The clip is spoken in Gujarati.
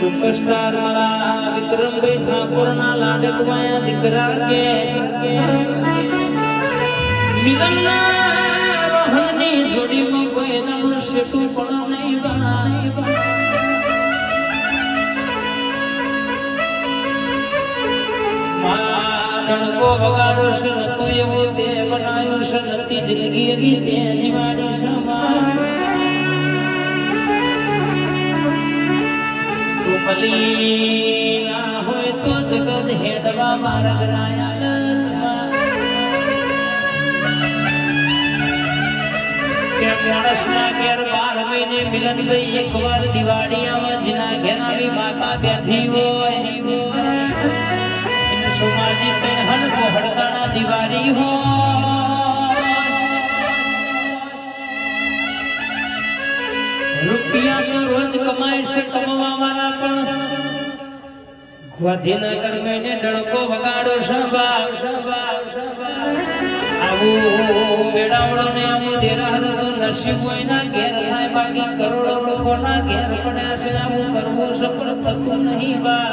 સુપરસ્ટાર મારા વિક્રમભાઈ ઠાકોરના લાડકવાયા દીકરા કે મિલનના રોહનની જોડીમાં કોઈ રંગ શેઠું પણ નહીં બનાય. વગાડો છે નતું એવું તે બનાવ્યું છે નતી જિંદગી તે જીવાડી બાર મહિને મિલનભાઈ એકવાર દિવાળીયામાં જેના ઘેર આવી માતા બેઠી હોય. સોમાજી પહેન કોહડતાના દિવાળી હો રૂપિયા રોજ કમાય છે કમવા ગાંધીનગર ને ડણકો વગાડો શંભા આવું મેળાવડો ને આવું દેરાર તો નસીબ હોય ના ઘેર બાકી કરોડો લોકોના ઘેર પડ્યા છે. આવું કરવું સફળ થતું નહીં બા.